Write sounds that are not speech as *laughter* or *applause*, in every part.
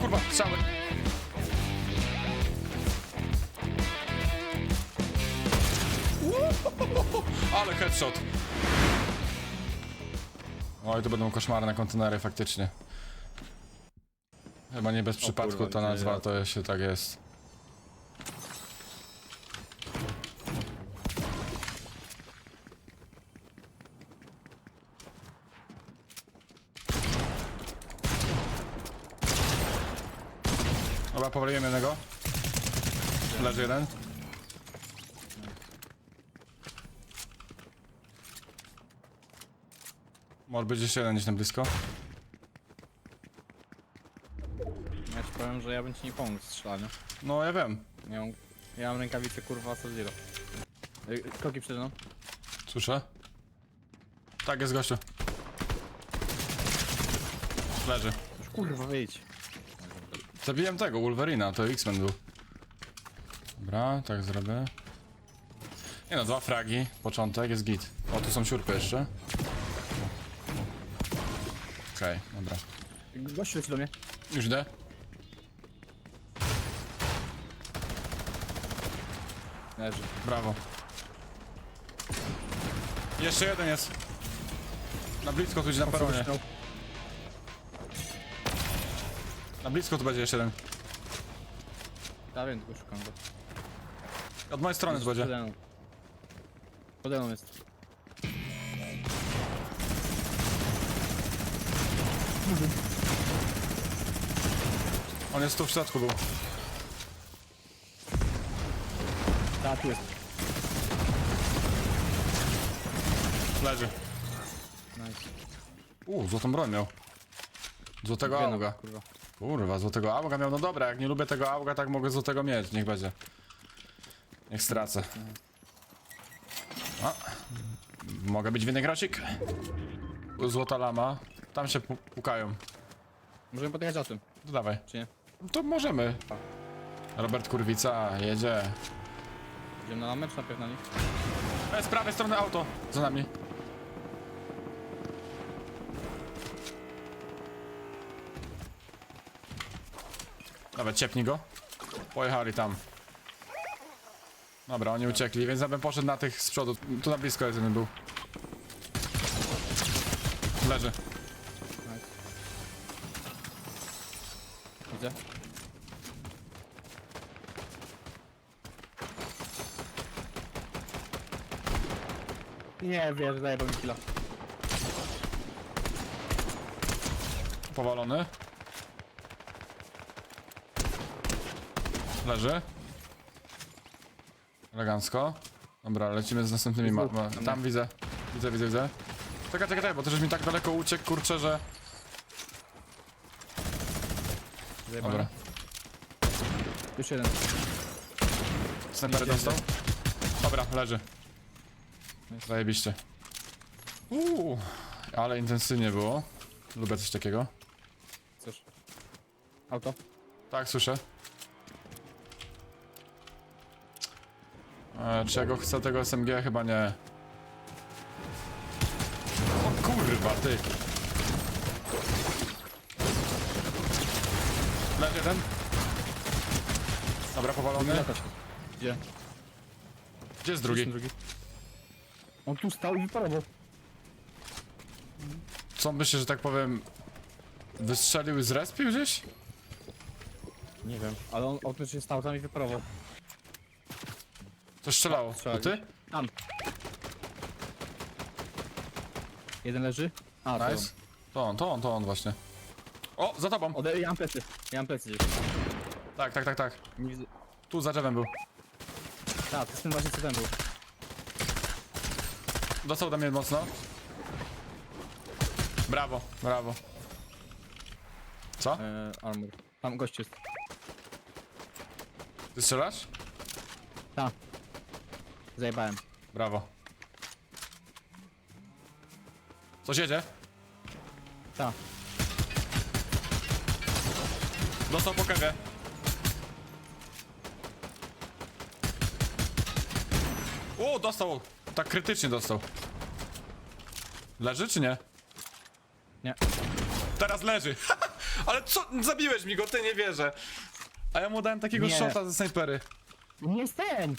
kurwa. Uuuu, Ale headshot. Oj, to będą koszmarne kontenery faktycznie. Chyba nie bez przypadku kurwa, ta nazwa, ja? to jeszcze tak jest. Dobra, powaliłem jednego. Leży jeden. Może być jeszcze jeden gdzieś tam blisko. Ja ci powiem, że ja bym ci nie pomógł w strzelaniu. No ja wiem. Ja mam, ja mam rękawice kurwa Zero. Ej, Kroki przede mną. Słyszę? Tak, jest gościu. Leży. Już kurwa wyjdź. Zabiłem tego, Wolverina, to X-Men był. Dobra, tak zrobię. Nie no, dwa fragi, początek, jest git. O, tu są siurpy jeszcze. Okej, dobra. Gościu leci do mnie. Już idę. Leży. Brawo. Jeszcze jeden jest. Na blisko tu idzie na peronie. Na blisko tu będzie jeszcze jeden. Ja wiem, tylko szukam go. Od mojej strony tu będzie. Pode mną. Pode mną jest. On jest tu w środku był. Tak, tu jest. Leży. Nice. Uuu, złotą broń miał. Złotego Dwie auga. Kurwa. Kurwa, złotego auga miał. No dobra, jak nie lubię tego auga, tak mogę złotego mieć. Niech będzie. Niech stracę. A. Mogę być winegrosik. Złota lama. Tam się pu- pukają. Możemy podjechać o tym, To dawaj. czy nie? To możemy. Robert Kurwica jedzie. Idziemy na mecz najpierw na nich. E, z prawej strony auto. Za nami. Dobra, ciepnij go. Pojechali tam. Dobra, oni uciekli, więc ja bym poszedł na tych z przodu. Tu na blisko jest jeden był. Leży. Widzę. Nie wiesz, zajebał mi killa. Powalony. Leży. Elegancko. Dobra, lecimy z następnymi ma ma Tam widzę. Widzę, widzę, widzę. Czekaj, czekaj, czekaj, bo też mi tak daleko uciekł, kurczę, że... Dobra. Już jeden. Idzie, dostał. Dobra, leży. Zajebiście. Uuu, ale intensywnie było. Lubię coś takiego. Cóż. Auto. Tak, słyszę. E, czy ja go chcę tego SMG? Chyba nie. O kurwa, ty. Leży jeden. Dobra, powalony. Się. Gdzie? Gdzie jest drugi? Drugi. On tu stał i wyparował. Co myślę, że tak powiem... Wystrzelił z respiu gdzieś? Nie wiem. Ale on autentycznie stał tam i wyparował. To strzelało. To Strzelił. ty? Tam. Jeden leży. A, to Nice. To on, to on, to on właśnie. O, za tobą! on. Ode... Ja mam plecy. Ja mam plecy gdzieś. Tak, tak, tak, tak. Nie widzę. Tu za drzewem był. Tak, to jest ten właśnie co ten był. Dostał do mnie mocno. Brawo, brawo. Co? E, armor. Tam gość jest. Ty strzelasz? Tak. Zajebałem. Brawo. Coś jedzie? Tak. Dostał po kewie. O, dostał. Tak krytycznie dostał. Leży czy nie? Nie. Teraz leży. *laughs* Ale co? Zabiłeś mi go, ty nie wierzę. A ja mu dałem takiego Nie. shota ze snajpery. Nie ten!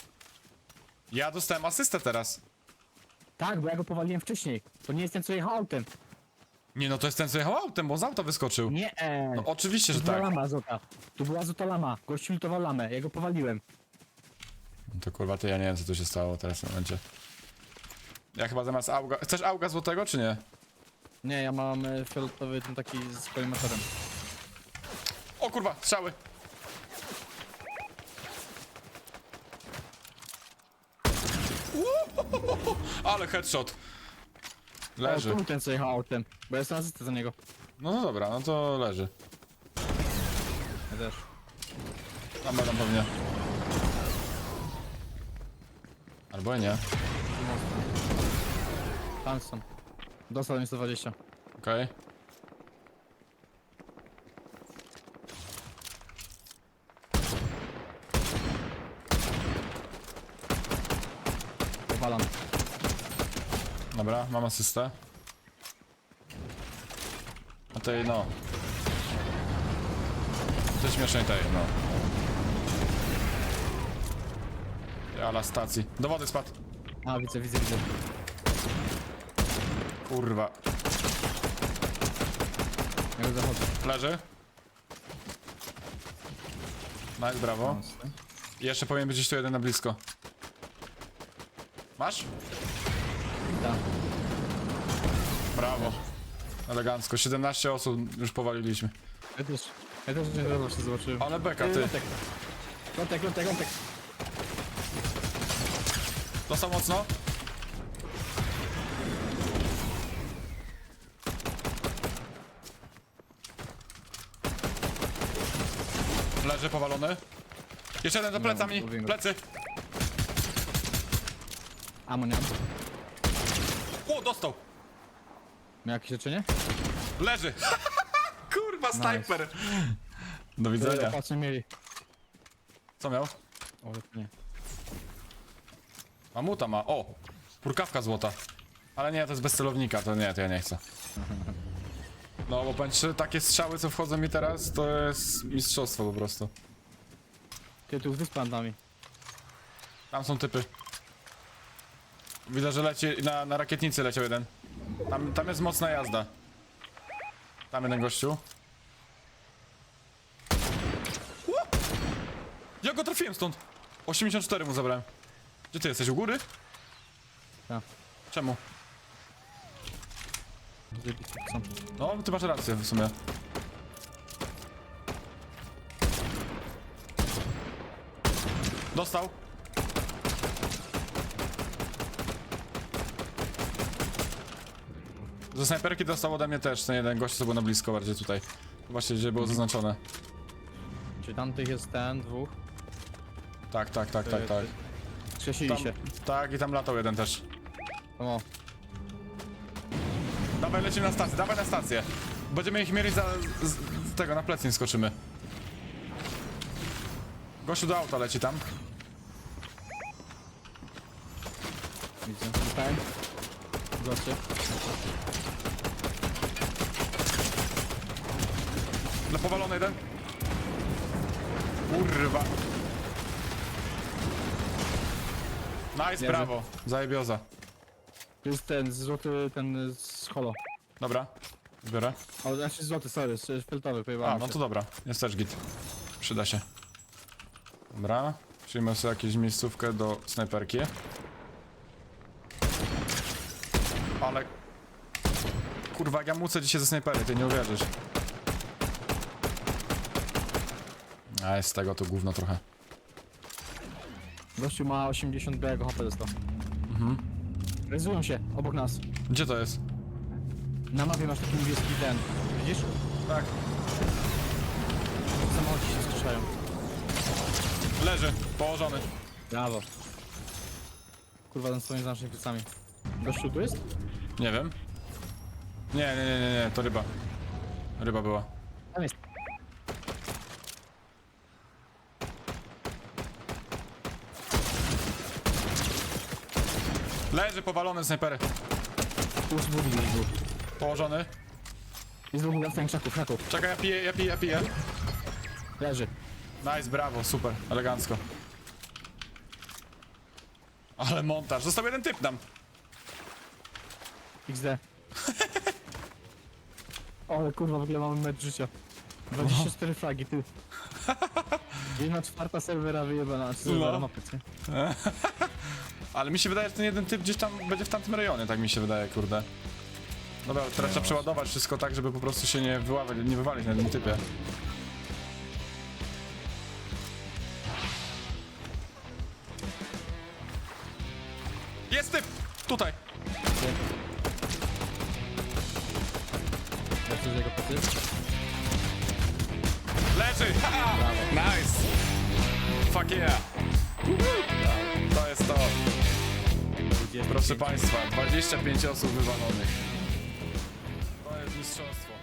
Ja dostałem asystę teraz. Tak, bo ja go powaliłem wcześniej. To nie jest ten, co jechał autem. Nie no, to jest ten, co jechał autem, bo z auta wyskoczył. Nie, e. No oczywiście, Tu że była tak. lama zota. Tu była zota lama. Gościu lutował lamę, ja go powaliłem. No To kurwa, to ja nie wiem, co tu się stało teraz w tym momencie. Ja chyba zamiast auga... Chcesz auga złotego, czy nie? Nie, ja mam e, fioletowy ten taki z kolimatorem. O kurwa, strzały. Uuuu, *laughs* Ale headshot. O, Leży. tu był ten, co jechał autem. Bo ja jestem asystent za niego. No to dobra, no to leży. Ja też. Tam będą pewnie. Albo i nie. Tam są. Dostał mi 120. Okej. Powalam. Dobra, mam asystę. A tej no. To śmiesznej tej, no. Ala stacji. Do wody spadł. A, widzę, widzę, widzę. Kurwa. Ja zachodzę. Leży. Nice, brawo. Jeszcze powinien być gdzieś tu jeden na blisko. Masz? Tak. Brawo. Elegancko. 17 osób już powaliliśmy. Ja też. Ja też nie dobrze się zobaczyłem. Ale beka, ty. Lotek, lotek, lotek. Dostał mocno. Leży powalony. Jeszcze jeden za plecami. Plecy. Amo nie mam. O, dostał. Miał jakieś leczenie? Leży. *laughs* Kurwa, snajper. Do widzenia. Patrzę mieli. Co miał? O, nie. Mamuta ma. O! Purkawka złota. Ale nie, to jest bez celownika, to nie, to ja nie chcę. No, bo powiem ci, takie strzały, co wchodzą mi teraz, to jest mistrzostwo po prostu. Ty tu z nami. Tam są typy. Widzę, że leci, na, na rakietnicy leciał jeden. Tam, tam jest mocna jazda. Tam jeden gościu. Ło! Ja go trafiłem stąd. 84 mu zabrałem. Gdzie ty jesteś, u góry? Tak. Czemu? No, ty masz rację w sumie. Dostał. Ze snajperki dostał ode mnie też ten jeden gość, co był na blisko bardziej tutaj. Właśnie gdzie było zaznaczone. Czy tamtych jest ten, dwóch? Tak, tak, tak, tak, tak. Tam, się. tak, i tam latał jeden też. O, Dawaj, lecimy na stację, dawaj na stację. Będziemy ich mieli za... Z, z tego, na plec nie skoczymy. Gościu do auta leci tam. widzę. Dostałem. Zobaczcie. Na powalony jeden. Kurwa. Nice, Jerzy. brawo. Zajebioza. Jest ten złoty, ten z holo. Dobra. Zbiorę. O, znaczy złoty, sorry, z filtowy, A, pojebałem no się. to dobra. Jest też git. Przyda się. Dobra. Przyjmę sobie jakąś miejscówkę do snajperki. Ale... Kurwa, jak ja mucę dzisiaj ze snajpery, ty nie uwierzysz. A jest z tego to gówno trochę. Gościu ma 80 białego HP dostał. Mhm. Rezują się, obok nas. Gdzie to jest? Na mapie masz taki niebieski ten. Widzisz? Tak. Samochody się skrzeszają. Leży, położony. Brawo. Kurwa, ten stoi za naszymi plecami. Gościu tu jest? Nie wiem. Nie, nie, nie, nie, nie, to ryba. Ryba była. Tam jest. Leży powalony snajpery. Jest dwóch. Położony. Jest dwóch na krzaków, krzaków. Czekaj, ja piję, ja piję, ja piję. Leży. Nice, brawo, super, elegancko. Ale montaż, został jeden typ nam. XD. O, *laughs* ale kurwa, w ogóle mamy mecz życia. 24 flagi, ty. Jedna czwarta serwera wyjebana, czy serwera No. mapy, co? *laughs* Ale mi się wydaje, że ten jeden typ gdzieś tam będzie w tamtym rejonie, tak mi się wydaje, kurde. Dobra, teraz trzeba przeładować wszystko tak, żeby po prostu się nie, wyławać, nie wywalić na tym typie. Jest typ! Tutaj! Lecę z jego. Leży! Ha! Nice! Fuck yeah! To jest to. Proszę Państwa, 25 osób wywalonych. To jest mistrzostwo.